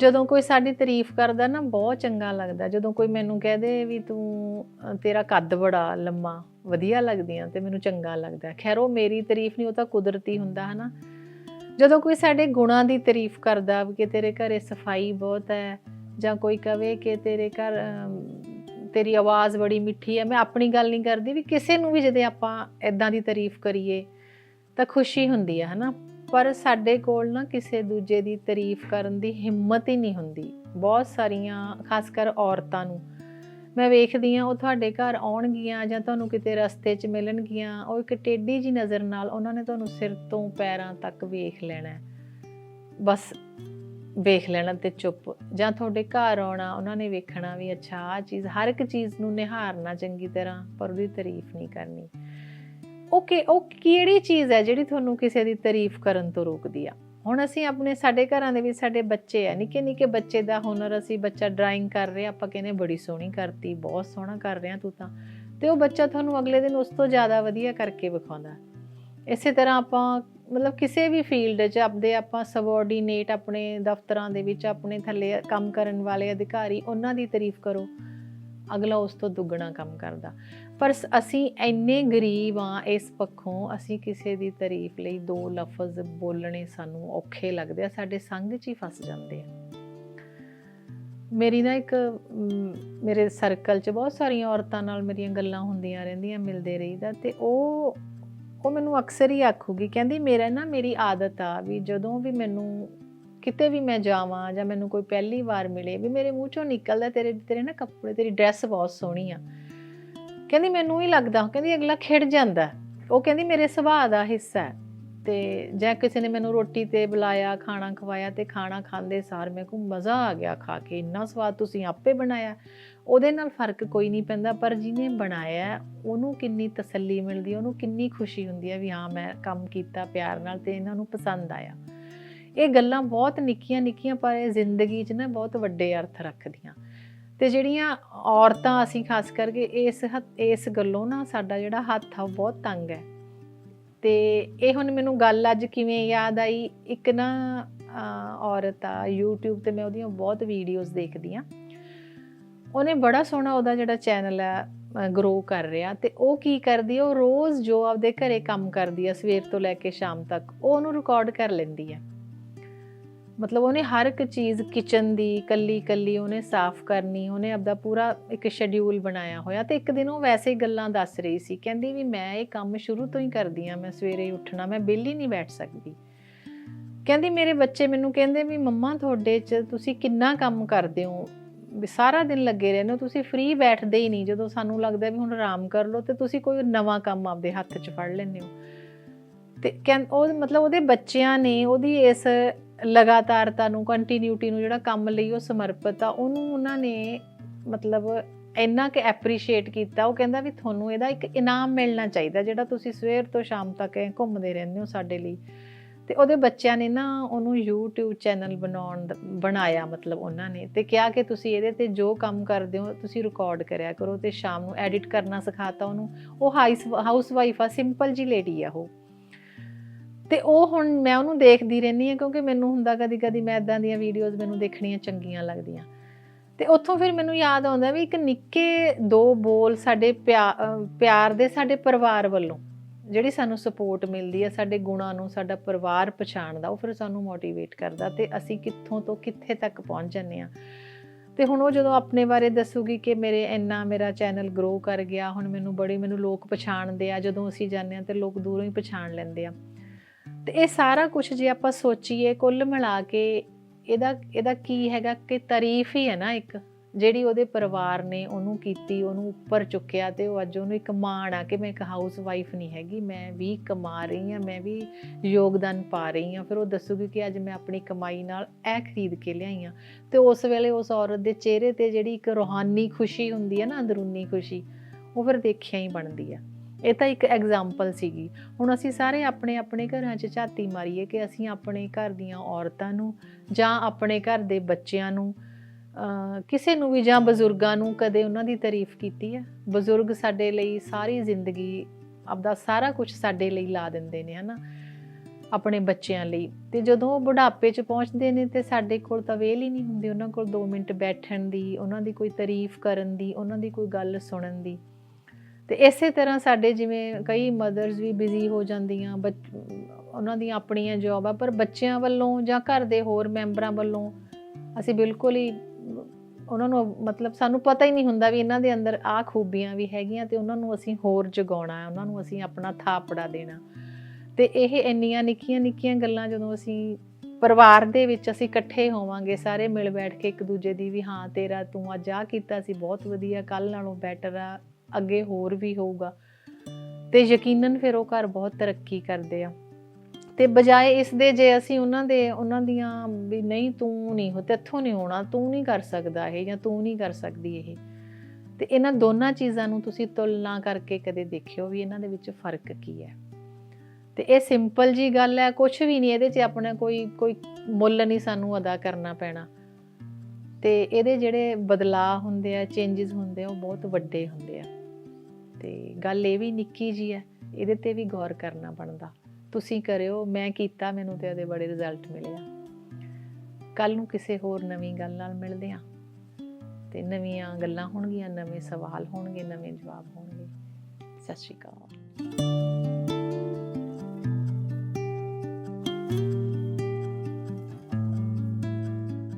ਜਦੋਂ ਕੋਈ ਸਾਡੀ ਤਾਰੀਫ ਕਰਦਾ ਨਾ, ਬਹੁਤ ਚੰਗਾ ਲੱਗਦਾ। ਜਦੋਂ ਕੋਈ ਮੈਨੂੰ ਕਹਿ ਦੇ ਵੀ ਤੂੰ ਤੇਰਾ ਕੱਦ ਬੜਾ ਲੰਮਾ, ਵਧੀਆ ਲੱਗਦੀਆਂ ਤੇ ਮੈਨੂੰ ਚੰਗਾ ਲੱਗਦਾ। ਖੈਰ, ਉਹ ਮੇਰੀ ਤਾਰੀਫ ਨਹੀਂ, ਉਹ ਤਾਂ ਕੁਦਰਤੀ ਹੁੰਦਾ, ਹਨਾ। ਜਦੋਂ ਕੋਈ ਸਾਡੇ ਗੁਣਾਂ ਦੀ ਤਾਰੀਫ ਕਰਦਾ ਵੀ ਕਿ ਤੇਰੇ ਘਰੇ ਸਫ਼ਾਈ ਬਹੁਤ ਹੈ, ਜਾਂ ਕੋਈ ਕਵੇ ਕਿ ਤੇਰੇ ਘਰ ਤੇਰੀ ਆਵਾਜ਼ ਬੜੀ ਮਿੱਠੀ ਹੈ, ਮੈਂ ਆਪਣੀ ਗੱਲ ਨਹੀਂ ਕਰਦੀ ਵੀ ਕਿਸੇ ਨੂੰ ਵੀ ਜਦੋਂ ਆਪਾਂ ਇਦਾਂ ਦੀ ਤਾਰੀਫ ਕਰੀਏ, ਤਾਂ ਖੁਸ਼ੀ ਹੁੰਦੀ ਹੈ, ਹਨਾ। ਪਰ ਸਾਡੇ ਕੋਲ ਨਾ ਕਿਸੇ ਦੂਜੇ ਦੀ ਤਾਰੀਫ ਕਰਨ ਦੀ ਹਿੰਮਤ ਹੀ ਨਹੀਂ ਹੁੰਦੀ। ਬਹੁਤ ਸਾਰੀਆਂ, ਖਾਸ ਕਰ ਔਰਤਾਂ ਨੂੰ। ਮੈਂ ਵੇਖਦੀ ਆ ਉਹ ਤੁਹਾਡੇ ਘਰ ਆਉਣਗੀਆਂ ਜਾਂ ਤੁਹਾਨੂੰ ਕਿਤੇ ਰਸਤੇ 'ਚ ਮਿਲਣਗੀਆਂ, ਉਹ ਇੱਕ ਟੇਢੀ ਜੀ ਨਜ਼ਰ ਨਾਲ ਉਹਨਾਂ ਨੇ ਤੁਹਾਨੂੰ ਸਿਰ ਤੋਂ ਪੈਰਾਂ ਤੱਕ ਵੇਖ ਲੈਣਾ ਬਸ ਵੇਖ ਲੈਣਾ ਤੇ ਚੁੱਪ। ਜਾਂ ਤੁਹਾਡੇ ਘਰ ਆਉਣਾ, ਉਹਨਾਂ ਨੇ ਵੇਖਣਾ ਵੀ ਅੱਛਾ ਆ ਚੀਜ਼, ਹਰ ਇੱਕ ਚੀਜ਼ ਨੂੰ ਨਿਹਾਰਨਾ ਚੰਗੀ ਤਰ੍ਹਾਂ, ਪਰ ਉਹਦੀ ਤਾਰੀਫ ਨਹੀਂ ਕਰਨੀ। ਓਕੇ, ਉਹ ਕਿਹੜੀ ਚੀਜ਼ ਹੈ ਜਿਹੜੀ ਤੁਹਾਨੂੰ ਕਿਸੇ ਦੀ ਤਾਰੀਫ ਕਰਨ ਤੋਂ ਰੋਕਦੀ ਆ? ਹੁਣ ਅਸੀਂ ਆਪਣੇ, ਸਾਡੇ ਘਰਾਂ ਦੇ ਵਿੱਚ ਸਾਡੇ ਬੱਚੇ ਆ ਨਿੱਕੇ ਨਿੱਕੇ ਬੱਚੇ ਦਾ ਹੁਨਰ ਅਸੀਂ ਬੱਚਾ ਡਰਾਇੰਗ ਕਰ ਰਿਹਾ ਆਪਾਂ ਕਹਿੰਦੇ ਬੜੀ ਸੋਹਣੀ ਕਰਤੀ, ਬਹੁਤ ਸੋਹਣਾ ਕਰ ਰਿਹਾ ਤੂੰ ਤਾਂ। ਤੇ ਉਹ ਬੱਚਾ ਤੁਹਾਨੂੰ ਅਗਲੇ ਦਿਨ ਉਸ ਤੋਂ ਜ਼ਿਆਦਾ ਵਧੀਆ ਕਰਕੇ ਵਿਖਾਉਂਦਾ। ਇਸੇ ਤਰ੍ਹਾਂ ਆਪਾਂ, ਮਤਲਬ ਕਿਸੇ ਵੀ ਫੀਲਡ 'ਚ ਆਪਦੇ ਆਪਾਂ ਸਬੋਰਡੀਨੇਟ ਆਪਣੇ ਦਫ਼ਤਰਾਂ ਦੇ ਵਿੱਚ ਆਪਣੇ ਥੱਲੇ ਕੰਮ ਕਰਨ ਵਾਲੇ ਅਧਿਕਾਰੀ ਉਹਨਾਂ ਦੀ ਤਾਰੀਫ ਕਰੋ। ਅਗਲਾ ਉਸ ਤੋਂ ਦੁੱਗਣਾ ਕੰਮ ਕਰਦਾ। ਪਰ ਅਸੀਂ ਇੰਨੇ ਗਰੀਬ ਆ ਇਸ ਪੱਖੋਂ, ਅਸੀਂ ਕਿਸੇ ਦੀ ਤਾਰੀਫ ਲਈ ਦੋ ਲਫ਼ਜ਼ ਬੋਲਣੇ ਸਾਨੂੰ ਔਖੇ ਲੱਗਦੇ ਆ, ਸਾਡੇ ਸੰਗ 'ਚ ਹੀ ਫਸ ਜਾਂਦੇ ਆ। ਮੇਰੀ ਨਾ ਇੱਕ ਮੇਰੇ ਸਰਕਲ 'ਚ ਬਹੁਤ ਸਾਰੀਆਂ ਔਰਤਾਂ ਨਾਲ ਮੇਰੀਆਂ ਗੱਲਾਂ ਹੁੰਦੀਆਂ ਰਹਿੰਦੀਆਂ, ਮਿਲਦੇ ਰਹੀਦਾ ਤੇ ਉਹ ਉਹ ਮੈਨੂੰ ਅਕਸਰ ਹੀ ਆਖੂਗੀ, ਕਹਿੰਦੀ ਮੇਰਾ ਨਾ ਮੇਰੀ ਆਦਤ ਆ ਵੀ ਜਦੋਂ ਵੀ ਮੈਨੂੰ ਕਿਤੇ ਵੀ ਮੈਂ ਜਾਵਾਂ ਜਾਂ ਮੈਨੂੰ ਕੋਈ ਪਹਿਲੀ ਵਾਰ ਮਿਲੇ ਵੀ ਮੇਰੇ ਮੂੰਹ ਚੋਂ ਨਿਕਲਦਾ ਤੇਰੇ ਤੇਰੇ ਨਾ ਕੱਪੜੇ, ਤੇਰੀ ਡਰੈਸ ਬਹੁਤ ਸੋਹਣੀ ਆ। ਕਹਿੰਦੀ ਮੈਨੂੰ ਹੀ ਲੱਗਦਾ, ਕਹਿੰਦੀ ਅਗਲਾ ਖਿੜ ਜਾਂਦਾ ਉਹ ਕਹਿੰਦੀ ਮੇਰੇ ਸੁਭਾਅ ਦਾ ਹਿੱਸਾ ਹੈ। ਤੇ ਜਾਂ ਕਿਸੇ ਨੇ ਮੈਨੂੰ ਰੋਟੀ ਤੇ ਬੁਲਾਇਆ, ਖਾਣਾ ਖਵਾਇਆ ਤੇ ਖਾਣਾ ਖਾਂਦੇ ਸਾਰ ਮੇਰੇ ਕੋਲ ਮਜ਼ਾ ਆ ਗਿਆ ਖਾ ਕੇ। ਇੰਨਾ ਸਵਾਦ ਤੁਸੀਂ ਆਪੇ ਬਣਾਇਆ। ਉਹਦੇ ਨਾਲ ਫ਼ਰਕ ਕੋਈ ਨਹੀਂ ਪੈਂਦਾ, ਪਰ ਜਿਹਨੇ ਬਣਾਇਆ, ਉਹਨੂੰ ਕਿੰਨੀ ਤਸੱਲੀ ਮਿਲਦੀ, ਉਹਨੂੰ ਕਿੰਨੀ ਖੁਸ਼ੀ ਹੁੰਦੀ ਹੈ ਵੀ ਹਾਂ, ਮੈਂ ਕੰਮ ਕੀਤਾ ਪਿਆਰ ਨਾਲ ਤੇ ਇਹਨਾਂ ਨੂੰ ਪਸੰਦ ਆਇਆ। ਇਹ ਗੱਲਾਂ ਬਹੁਤ ਨਿੱਕੀਆਂ ਨਿੱਕੀਆਂ ਪਰ ਇਹ ਜ਼ਿੰਦਗੀ 'ਚ ਨਾ ਬਹੁਤ ਵੱਡੇ ਅਰਥ ਰੱਖਦੀਆਂ। ਤੇ ਜਿਹੜੀਆਂ ਔਰਤਾਂ ਅਸੀਂ ਖਾਸ ਕਰਕੇ ਇਸ ਹੱਥ- ਇਸ ਗੱਲੋਂ ਨਾ ਸਾਡਾ ਜਿਹੜਾ ਹੱਥ ਆ, ਉਹ ਬਹੁਤ ਤੰਗ ਹੈ। ਤੇ ਇਹ ਹੁਣ ਮੈਨੂੰ ਗੱਲ ਅੱਜ ਕਿਵੇਂ ਯਾਦ ਆਈ? ਇੱਕ ਨਾ ਔਰਤ ਆ, YouTube ਤੇ ਮੈਂ ਉਹਦੀਆਂ ਬਹੁਤ ਵੀਡੀਓਜ਼ ਦੇਖਦੀ ਆ। ਉਹਨੇ ਬੜਾ ਸੋਹਣਾ ਉਹਦਾ ਜਿਹੜਾ ਚੈਨਲ ਆ ਗਰੋ ਕਰ ਰਿਹਾ ਤੇ ਉਹ ਕੀ ਕਰਦੀ ਹੈ ਉਹ ਰੋਜ਼ ਜੋ ਆਪਦੇ ਘਰੇ ਕੰਮ ਕਰਦੀ ਆ, ਸਵੇਰ ਤੋਂ ਲੈ ਕੇ ਸ਼ਾਮ ਤੱਕ, ਉਹ ਉਹਨੂੰ ਰਿਕਾਰਡ ਕਰ ਲੈਂਦੀ ਹੈ ਮਤਲਬ ਉਹਨੇ ਹਰ ਇੱਕ ਚੀਜ਼ ਕਿਚਨ ਦੀ, ਕੱਲੀ ਕੱਲੀ ਉਹਨੇ ਸਾਫ਼ ਕਰਨੀ, ਉਹਨੇ ਆਪਦਾ ਪੂਰਾ ਇੱਕ ਸ਼ੈਡਿਊਲ ਬਣਾਇਆ ਹੋਇਆ ਤੇ ਇੱਕ ਦਿਨ ਉਹ ਵੈਸੇ ਹੀ ਗੱਲਾਂ ਦੱਸ ਰਹੀ ਸੀ, ਕਹਿੰਦੀ ਵੀ ਮੈਂ ਇਹ ਕੰਮ ਸ਼ੁਰੂ ਤੋਂ ਹੀ ਕਰਦੀ ਆ ਮੈਂ ਸਵੇਰੇ ਹੀ ਉੱਠਣਾ, ਮੈਂ ਵਿਹਲੀ ਨਹੀਂ ਬੈਠ ਸਕਦੀ। ਕਹਿੰਦੀ ਮੇਰੇ ਬੱਚੇ ਮੈਨੂੰ ਕਹਿੰਦੇ ਵੀ ਮੰਮਾ ਤੁਹਾਡੇ 'ਚ ਤੁਸੀਂ ਕਿੰਨਾ ਕੰਮ ਕਰਦੇ ਹੋ, ਵੀ ਸਾਰਾ ਦਿਨ ਲੱਗੇ ਰਹਿੰਦੇ ਹੋ, ਤੁਸੀਂ ਫ੍ਰੀ ਬੈਠਦੇ ਹੀ ਨਹੀਂ, ਜਦੋਂ ਸਾਨੂੰ ਲੱਗਦਾ ਵੀ ਹੁਣ ਆਰਾਮ ਕਰ ਲਓ ਤੇ ਤੁਸੀਂ ਕੋਈ ਨਵਾਂ ਕੰਮ ਆਪਦੇ ਹੱਥ 'ਚ ਫੜ ਲੈਂਦੇ ਹੋ। ਤੇ ਕਹਿੰ, ਉਹ ਮਤਲਬ ਉਹਦੇ ਬੱਚਿਆਂ ਨੇ ਉਹਦੀ ਇਸ ਲਗਾਤਾਰਤਾ ਨੂੰ ਕੰਟੀਨਿਊਟੀ ਨੂੰ ਜਿਹੜਾ ਕੰਮ ਲਈ ਉਹ ਸਮਰਪਿਤ ਆ, ਉਹਨੂੰ ਉਹਨਾਂ ਨੇ ਮਤਲਬ ਇੰਨਾ ਕਿ ਐਪਰੀਸ਼ੀਏਟ ਕੀਤਾ, ਉਹ ਕਹਿੰਦਾ ਵੀ ਤੁਹਾਨੂੰ ਇਹਦਾ ਇੱਕ ਇਨਾਮ ਮਿਲਣਾ ਚਾਹੀਦਾ ਜਿਹੜਾ ਤੁਸੀਂ ਸਵੇਰ ਤੋਂ ਸ਼ਾਮ ਤੱਕ ਘੁੰਮਦੇ ਰਹਿੰਦੇ ਹੋ ਸਾਡੇ ਲਈ। ਤੇ ਉਹਦੇ ਬੱਚਿਆਂ ਨੇ ਨਾ ਉਹਨੂੰ YouTube ਚੈਨਲ ਬਣਾਉਣ ਦਾ- ਬਣਾਇਆ ਮਤਲਬ ਉਹਨਾਂ ਨੇ ਤੇ ਕਿਹਾ ਕਿ ਤੁਸੀਂ ਇਹਦੇ ਤੇ ਜੋ ਕੰਮ ਕਰਦੇ ਹੋ ਤੁਸੀਂ ਰਿਕਾਰਡ ਕਰਿਆ ਕਰੋ ਤੇ ਸ਼ਾਮ ਨੂੰ ਐਡਿਟ ਕਰਨਾ ਸਿਖਾਤਾ ਉਹਨੂੰ। ਉਹ ਹਾਊਸ ਵਾਈਫ ਆ ਸਿੰਪਲ ਜੀ ਲੇਡੀ ਆ ਉਹ। ਤੇ ਉਹ ਹੁਣ ਮੈਂ ਉਹਨੂੰ ਦੇਖਦੀ ਰਹਿੰਦੀ ਹਾਂ, ਕਿਉਂਕਿ ਮੈਨੂੰ ਹੁੰਦਾ ਕਦੀ ਕਦੀ ਮੈਂ ਇਦਾਂ ਦੀਆਂ ਵੀਡੀਓਜ਼ ਮੈਨੂੰ ਦੇਖਣੀਆਂ ਚੰਗੀਆਂ ਲੱਗਦੀਆਂ। ਤੇ ਉੱਥੋਂ ਫਿਰ ਮੈਨੂੰ ਯਾਦ ਆਉਂਦਾ ਵੀ ਇੱਕ ਨਿੱਕੇ ਦੋ ਬੋਲ ਸਾਡੇ ਪਿਆ- ਪਿਆਰ ਦੇ ਸਾਡੇ ਪਰਿਵਾਰ ਵੱਲੋਂ, ਜਿਹੜੀ ਸਾਨੂੰ ਸਪੋਰਟ ਮਿਲਦੀ ਹੈ ਸਾਡੇ ਗੁਣਾਂ ਨੂੰ, ਸਾਡਾ ਪਰਿਵਾਰ ਪਛਾਣਦਾ, ਉਹ ਫਿਰ ਸਾਨੂੰ ਮੋਟੀਵੇਟ ਕਰਦਾ ਤੇ ਅਸੀਂ ਕਿੱਥੋਂ ਤੋਂ ਕਿੱਥੇ ਤੱਕ ਪਹੁੰਚ ਜੰਨੇ ਆ ਤੇ ਹੁਣ ਉਹ ਜਦੋਂ ਆਪਣੇ ਬਾਰੇ ਦੱਸੂਗੀ ਕਿ ਮੇਰੇ ਇੰਨਾ ਮੇਰਾ ਚੈਨਲ ਗਰੋ ਕਰ ਗਿਆ, ਹੁਣ ਮੈਨੂੰ ਬੜੇ, ਮੈਨੂੰ ਲੋਕ ਪਛਾਣਦੇ ਆ, ਜਦੋਂ ਅਸੀਂ ਜਾਂਦੇ ਆ ਤੇ ਲੋਕ ਦੂਰੋਂ ਹੀ ਪਛਾਣ ਲੈਂਦੇ ਆ। ਤੇ ਇਹ ਸਾਰਾ ਕੁਝ ਜੇ ਆਪਾਂ ਸੋਚੀਏ, ਕੁੱਲ ਮਿਲਾ ਕੇ ਇਹਦਾ ਇਹਦਾ ਕੀ ਹੈਗਾ ਕਿ ਤਾਰੀਫ ਹੀ ਹੈ ਨਾ ਇੱਕ, ਜਿਹੜੀ ਉਹਦੇ ਪਰਿਵਾਰ ਨੇ ਉਹਨੂੰ ਕੀਤੀ, ਉਹਨੂੰ ਉੱਪਰ ਚੁੱਕਿਆ ਤੇ ਉਹ ਅੱਜ ਉਹਨੂੰ ਇੱਕ ਮਾਣ ਆ ਕਿ ਮੈਂ ਇੱਕ ਹਾਊਸ ਵਾਈਫ ਨਹੀਂ ਹੈਗੀ, ਮੈਂ ਵੀ ਕਮਾ ਰਹੀ ਹਾਂ, ਮੈਂ ਵੀ ਯੋਗਦਾਨ ਪਾ ਰਹੀ ਹਾਂ, ਫਿਰ ਉਹ ਦੱਸੂਗੀ ਕਿ ਅੱਜ ਮੈਂ ਆਪਣੀ ਕਮਾਈ ਨਾਲ ਇਹ ਖਰੀਦ ਕੇ ਲਿਆਈ ਹਾਂ। ਤੇ ਉਸ ਵੇਲੇ ਉਸ ਔਰਤ ਦੇ ਚਿਹਰੇ ਤੇ ਜਿਹੜੀ ਇੱਕ ਰੋਹਾਨੀ ਖੁਸ਼ੀ ਹੁੰਦੀ ਹੈ ਨਾ, ਅੰਦਰੂਨੀ ਖੁਸ਼ੀ, ਉਹ ਫਿਰ ਦੇਖਿਆ ਹੀ ਬਣਦੀ ਆ। ਇਹ ਤਾਂ ਇੱਕ ਐਗਜ਼ਾਮਪਲ ਸੀਗੀ। ਹੁਣ ਅਸੀਂ ਸਾਰੇ ਆਪਣੇ ਆਪਣੇ ਘਰਾਂ 'ਚ ਝਾਤੀ ਮਾਰੀਏ ਕਿ ਅਸੀਂ ਆਪਣੇ ਘਰ ਦੀਆਂ ਔਰਤਾਂ ਨੂੰ ਜਾਂ ਆਪਣੇ ਘਰ ਦੇ ਬੱਚਿਆਂ ਨੂੰ ਕਿਸੇ ਨੂੰ ਵੀ ਜਾਂ ਬਜ਼ੁਰਗਾਂ ਨੂੰ ਕਦੇ ਉਹਨਾਂ ਦੀ ਤਾਰੀਫ ਕੀਤੀ ਹੈ? ਬਜ਼ੁਰਗ ਸਾਡੇ ਲਈ ਸਾਰੀ ਜ਼ਿੰਦਗੀ ਆਪਦਾ ਸਾਰਾ ਕੁਝ ਸਾਡੇ ਲਈ ਲਾ ਦਿੰਦੇ ਨੇ, ਹਨਾ? ਆਪਣੇ ਬੱਚਿਆਂ ਲਈ। ਤੇ ਜਦੋਂ ਉਹ ਬੁਢਾਪੇ 'ਚ ਪਹੁੰਚਦੇ ਨੇ ਤੇ ਸਾਡੇ ਕੋਲ ਤਾਂ ਵੇਲ ਹੀ ਨਹੀਂ ਹੁੰਦੀ। ਉਹਨਾਂ ਕੋਲ 2 ਮਿੰਟ ਬੈਠਣ ਦੀ, ਉਹਨਾਂ ਦੀ ਕੋਈ ਤਾਰੀਫ ਕਰਨ ਦੀ, ਉਹਨਾਂ ਦੀ ਕੋਈ ਗੱਲ ਸੁਣਨ ਦੀ। ਤੇ ਇਸੇ ਤਰ੍ਹਾਂ ਸਾਡੇ ਜਿਵੇਂ ਕਈ ਮਦਰਸ ਵੀ ਬਿਜ਼ੀ ਹੋ ਜਾਂਦੀਆਂ, ਬੱਚ- ਉਹਨਾਂ ਦੀਆਂ ਆਪਣੀਆਂ ਜੌਬ ਆ, ਪਰ ਬੱਚਿਆਂ ਵੱਲੋਂ ਜਾਂ ਘਰ ਦੇ ਹੋਰ ਮੈਂਬਰਾਂ ਵੱਲੋਂ ਅਸੀਂ ਬਿਲਕੁਲ ਹੀ ਉਹਨਾਂ ਨੂੰ ਮਤਲਬ ਸਾਨੂੰ ਪਤਾ ਹੀ ਨਹੀਂ ਹੁੰਦਾ ਵੀ ਇਹਨਾਂ ਦੇ ਅੰਦਰ ਆਹ ਖੂਬੀਆਂ ਵੀ ਹੈਗੀਆਂ ਤੇ ਉਹਨਾਂ ਨੂੰ ਅਸੀਂ ਹੋਰ ਜਗਾਉਣਾ ਹੈ, ਉਹਨਾਂ ਨੂੰ ਅਸੀਂ ਆਪਣਾ ਥਾਪੜਾ ਦੇਣਾ। ਤੇ ਇਹ ਇੰਨੀਆਂ ਨਿੱਕੀਆਂ ਨਿੱਕੀਆਂ ਗੱਲਾਂ ਜਦੋਂ ਅਸੀਂ ਪਰਿਵਾਰ ਦੇ ਵਿੱਚ ਅਸੀਂ ਇਕੱਠੇ ਹੋਵਾਂਗੇ, ਸਾਰੇ ਮਿਲ ਬੈਠ ਕੇ ਇੱਕ ਦੂਜੇ ਦੀ ਵੀ ਹਾਂ ਤੇਰਾ ਤੂੰ ਅੱਜ ਆਹ ਕੀਤਾ ਸੀ, ਬਹੁਤ ਵਧੀਆ ਕੱਲ ਨਾਲੋਂ ਬੈਟਰ ਆ ਅੱਗੇ ਹੋਰ ਵੀ ਹੋਊਗਾ। ਤੇ ਯਕੀਨਨ ਫਿਰ ਉਹ ਘਰ ਬਹੁਤ ਤਰੱਕੀ ਕਰਦੇ ਆ। ਤੇ ਬਜਾਏ ਇਸ ਦੇ ਜੇ ਅਸੀਂ ਉਹਨਾਂ ਦੇ, ਉਹਨਾਂ ਦੀਆਂ ਵੀ ਨਹੀਂ ਤੂੰ ਨਹੀਂ ਹੋ ਤੇਥੋਂ ਨਹੀਂ ਹੋਣਾ, ਤੂੰ ਨਹੀਂ ਕਰ ਸਕਦਾ ਇਹ ਜਾਂ ਤੂੰ ਨਹੀਂ ਕਰ ਸਕਦੀ ਇਹ। ਤੇ ਇਹਨਾਂ ਦੋਨਾਂ ਚੀਜ਼ਾਂ ਨੂੰ ਤੁਸੀਂ ਤੁਲਨਾ ਕਰਕੇ ਕਦੇ ਦੇਖਿਓ ਵੀ ਇਹਨਾਂ ਦੇ ਵਿੱਚ ਫ਼ਰਕ ਕੀ ਹੈ। ਤੇ ਇਹ ਸਿੰਪਲ ਜੀ ਗੱਲ ਹੈ ਕੁਝ ਵੀ ਨਹੀਂ, ਇਹਦੇ 'ਚ ਆਪਣਾ ਕੋਈ ਕੋਈ ਮੁੱਲ ਨਹੀਂ ਸਾਨੂੰ ਅਦਾ ਕਰਨਾ ਪੈਣਾ। ਤੇ ਇਹਦੇ ਜਿਹੜੇ ਬਦਲਾਅ ਹੁੰਦੇ ਆ ਚੇਂजेस ਹੁੰਦੇ ਆ, ਉਹ ਬਹੁਤ ਵੱਡੇ ਹੁੰਦੇ ਆ। ਗੱਲ ਇਹ ਵੀ ਨਿੱਕੀ ਜੀ ਹੈ, ਇਹਦੇ ਤੇ ਵੀ ਗੌਰ ਕਰਨਾ ਬਣਦਾ। ਤੁਸੀਂ ਕਰਿਓ, ਮੈਂ ਕੀਤਾ, ਮੈਨੂੰ ਤੇ ਉਹਦੇ ਬੜੇ ਰਿਜ਼ਲਟ ਮਿਲੇ ਆ। ਕੱਲ ਨੂੰ ਕਿਸੇ ਹੋਰ ਨਵੀਂ ਗੱਲ ਨਾਲ ਮਿਲਦੇ ਆ। ਤੇ ਨਵੀਆਂ ਗੱਲਾਂ ਹੋਣਗੀਆਂ, ਨਵੇਂ ਸਵਾਲ ਹੋਣਗੇ, ਨਵੇਂ ਜਵਾਬ ਹੋਣਗੇ। ਸਤਿ ਸ਼੍ਰੀ ਅਕਾਲ।